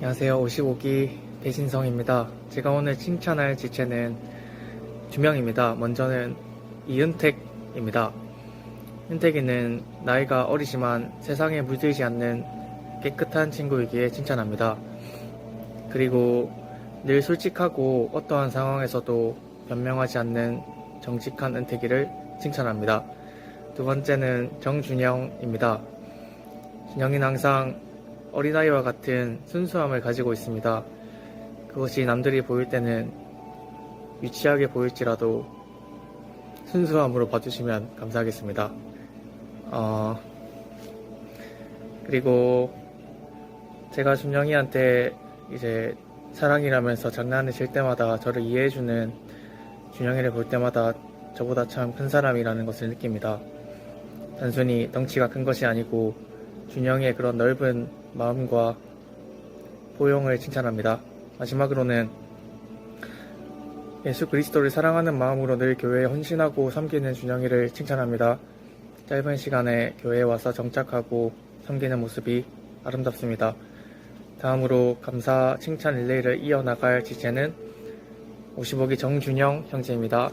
안녕하세요. 55기 배신성입니다. 제가 오늘 칭찬할 지체는 두 명입니다. 먼저는 이은택입니다. 은택이는 나이가 어리지만 세상에 물들지 않는 깨끗한 친구이기에 칭찬합니다. 그리고 늘 솔직하고 어떠한 상황에서도 변명하지 않는 정직한 은택이를 칭찬합니다. 두 번째는 정준영입니다. 준영이는 항상 어린아이와 같은 순수함을 가지고 있습니다. 그것이 남들이 보일 때는 유치하게 보일지라도 순수함으로 봐주시면 감사하겠습니다. 어, 그리고 제가 준영이한테 이제 사랑이라면서 장난을 칠 때마다 저를 이해해주는 준영이를 볼 때마다 저보다 참 큰 사람이라는 것을 느낍니다. 단순히 덩치가 큰 것이 아니고 준영이의 그런 넓은 마음과 포용을 칭찬합니다. 마지막으로는 예수 그리스도를 사랑하는 마음으로 늘 교회에 헌신하고 섬기는 준영이를 칭찬합니다. 짧은 시간에 교회에 와서 정착하고 섬기는 모습이 아름답습니다. 다음으로 감사 칭찬 릴레이를 이어나갈 지체는 55기 정준영 형제입니다.